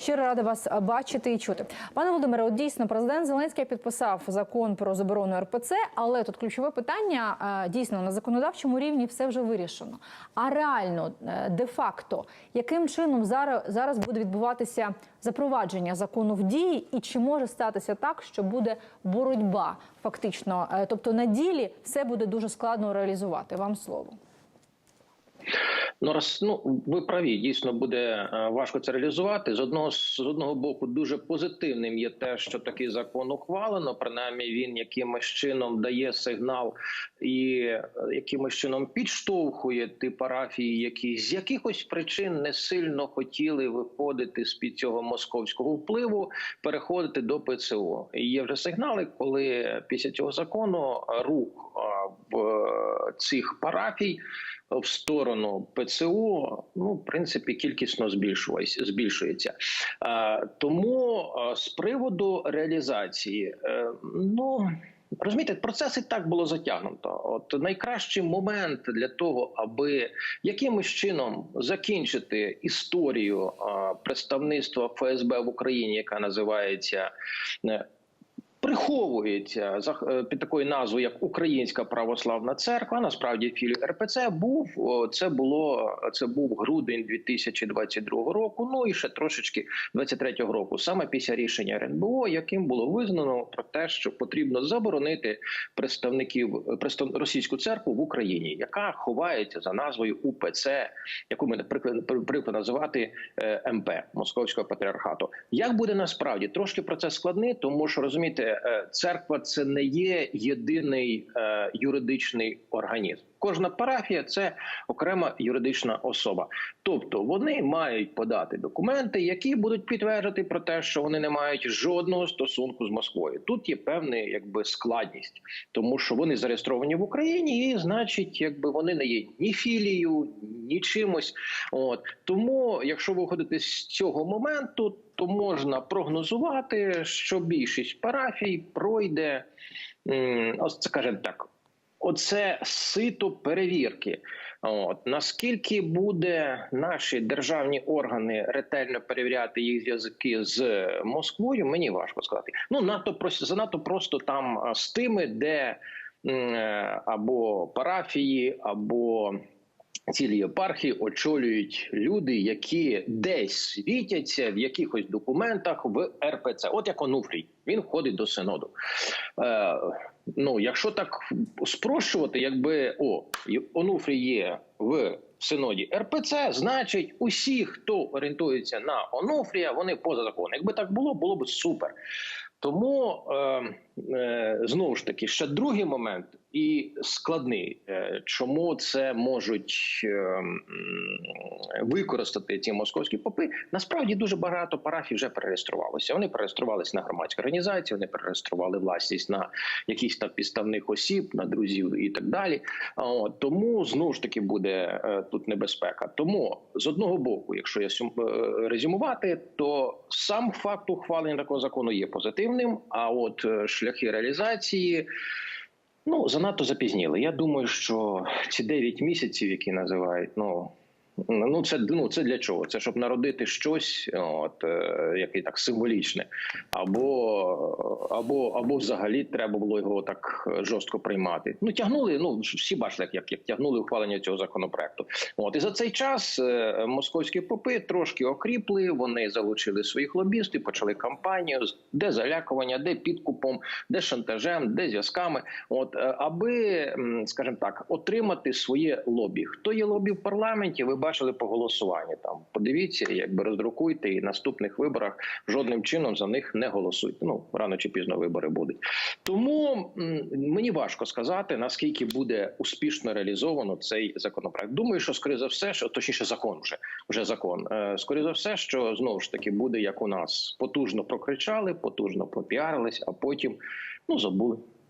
Щиро рада вас е, бачити і чути. Пане Володимире, от дійсно президент Зеленський підписав закон про заборону РПЦ, але тут ключове питання е, дійсно на законодавчому рівні все вже вирішено. А реально, е, де-факто, яким чином зараз, зараз буде відбуватися запровадження закону в дії, і чи може статися так, що буде боротьба фактично? Тобто на ділі все буде дуже складно реалізувати. Вам слово. Ну раз ну ви праві, дійсно буде е, важко це реалізувати. З одного з одного боку, дуже позитивним є те, що такий закон ухвалено. Принаймні, він якимось чином дає сигнал і е, якимось чином підштовхує ті парафії, які з якихось причин не сильно хотіли виходити з під цього московського впливу, переходити до ПЦО. І є вже сигнали, коли після цього закону рух е, цих парафій в сторону ПЦО, ну в принципі кількісно збільшується. збільшується. Тому з приводу реалізації, е, ну. Розумієте, процес і так було затягнуто. От найкращий момент для того, аби якимось чином закінчити історію представництва ФСБ в Україні, яка називається е, приховується е, під такою назвою як Українська православна церква. Насправді філій РПЦ був це було це був грудень 2022 року. Ну і ще трошечки 23-го року, саме після рішення РНБО, яким було визнано про те, що потрібно заборонити представників представ російську церкву в Україні, яка ховається за назвою УПЦ, яку ми привикли називати е, МП Московського патріархату. Як буде насправді трошки процес складний, тому що розумієте, е, церква це не є єдиний е, юридичний організм. Кожна парафія це окрема юридична особа. Тобто вони мають подати документи, які будуть підтверджувати про те, що вони не мають жодного стосунку з Москвою. Тут є певна якби складність, тому що вони зареєстровані в Україні, і значить, якби вони не є ні філією, ні чимось. От тому, якщо виходити з цього моменту, то можна прогнозувати, що більшість парафій пройде ось скажімо так. Оце сито перевірки. От наскільки буде наші державні органи ретельно перевіряти їх зв'язки з Москвою, мені важко сказати. Ну надто просто занадто просто там з тими, де е, або парафії, або цілі єпархії очолюють люди, які десь світяться в якихось документах в РПЦ. От як Онуфрій, він входить до синоду. Е, ну, якщо так спрощувати, якби о, Онуфрій є в синоді РПЦ, значить, усі, хто орієнтується на Онуфрія, вони поза законом. Якби так було, було б супер. Тому е, е, знову ж таки ще другий момент і складний, е, чому це можуть е, використати ці московські попи. Насправді дуже багато парафій вже перереєструвалося. Вони перереєструвалися на громадські організації, вони перереєстрували власність на якісь там підставних осіб, на друзів і так далі. От, тому знову ж таки буде е, тут небезпека. Тому з одного боку, якщо я е, резюмувати, то сам факт ухвалення такого закону є позитивним. А от е, шляхи реалізації. Ну, занадто запізніли. Я думаю, що ці 9 місяців, які називають, ну. Ну, це ну це для чого? Це щоб народити щось, от е, яке так символічне, або або або взагалі треба було його так жорстко приймати. Ну тягнули. Ну всі бачили, як, як тягнули ухвалення цього законопроекту. От і за цей час е, московські попи трошки окріпли. Вони залучили своїх лобістів, почали кампанію де залякування, де підкупом, де шантажем, де зв'язками. От е, аби, скажімо так, отримати своє лобі. Хто є лобі в парламенті? Ви бачили по голосуванню. Там подивіться, якби роздрукуйте, і наступних виборах жодним чином за них не голосуйте. Ну рано чи пізно вибори будуть. Тому мені важко сказати наскільки буде успішно реалізовано цей законопроект. Думаю, що скоріше за все, що точніше закон вже вже закон. Е, скоріше за все, що знову ж таки буде як у нас потужно прокричали, потужно попіарились, а потім ну забули.